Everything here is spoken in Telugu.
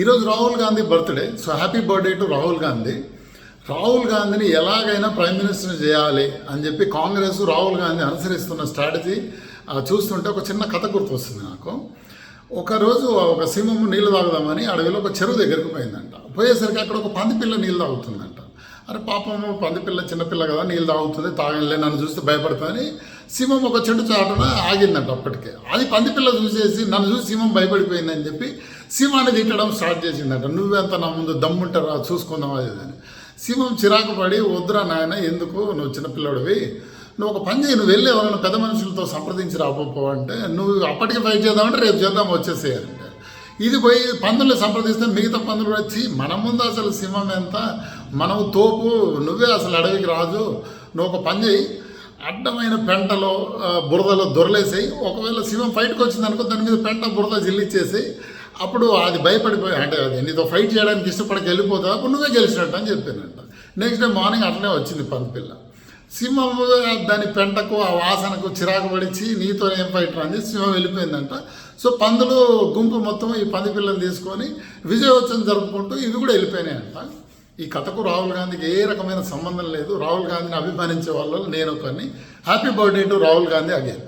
ఈరోజు Rahul Gandhi birthday so happy birthday to Rahul Gandhi. Rahul గాంధీని ఎలాగైనా ప్రైమ్ మినిస్టర్ చేయాలి అని చెప్పి కాంగ్రెస్ రాహుల్ గాంధీ అనుసరిస్తున్న స్ట్రాటజీ చూస్తుంటే ఒక చిన్న కథ గుర్తొస్తుంది నాకు. ఒకరోజు ఒక సింహం నీళ్ళు తాగుదామని అడవిలో ఒక చెరువు దగ్గరికి పోయిందంట. పోయేసరికి అక్కడ ఒక పంది పిల్ల నీళ్ళు తాగుతుందంట. అరే పాపము పంది పిల్ల చిన్నపిల్ల కదా నీళ్ళు తాగుతుంది తాగలే నన్ను చూస్తే భయపడుతుందని సింహం ఒక చెట్టు చాటున ఆగిందంట అప్పటికే. అది పంది పిల్ల చూసేసి నన్ను చూసి సింహం భయపడిపోయిందని చెప్పి సింహాన్ని తిట్టడం స్టార్ట్ చేసిందంట. నువ్వెంత నా ముందు దమ్ముంటారా చూసుకుందాం అది ఇది అని. సింహం చిరాకు పడి వద్దురా నాయన ఎందుకు? నువ్వు చిన్నపిల్లడివి నువ్వు ఒక పని చేయి నువ్వు వెళ్ళి ఎవరైనా పెద్ద మనుషులతో సంప్రదించి రాకపో అంటే నువ్వు అప్పటికి ఫైట్ చేద్దామంటే రేపు చేద్దాం వచ్చేసేయాలంటే ఇది పోయి పందులు సంప్రదిస్తే మిగతా పందులు వచ్చి మన ముందు అసలు సింహం ఎంత? మనం తోపు నువ్వే అసలు అడవికి రాజు. నువ్వు ఒక పని చేయి అడ్డమైన పెంటలో బురదలో దొరలేసాయి. ఒకవేళ సింహం ఫైట్కి వచ్చిందనుకో దాని మీద పెంట బురద జిల్లిచ్చేసి అప్పుడు అది భయపడిపోయి అంటే అది నీతో ఫైట్ చేయడానికి ఇష్టపడక వెళ్ళిపోతుంది అప్పుడు నువ్వే గెలిచినట్టు అని చెప్పానంట. నెక్స్ట్ డే మార్నింగ్ అట్లనే వచ్చింది పంపిల్ల సింహం దాని పెంటకు ఆ వాసనకు చిరాకు పడిచి నీతో ఏం ఫైట్ రాని సింహం వెళ్ళిపోయిందంట. సో పందులు గుంపు మొత్తం ఈ పంది పిల్లని తీసుకొని విజయోత్సవం జరుపుకుంటూ ఇవి కూడా వెళ్ళిపోయినాయంట. ఈ కథకు రాహుల్ గాంధీకి ఏ రకమైన సంబంధం లేదు. రాహుల్ గాంధీని అభిమానించే వాళ్ళు నేను ఒకరిని happy birthday to Rahul Gandhi again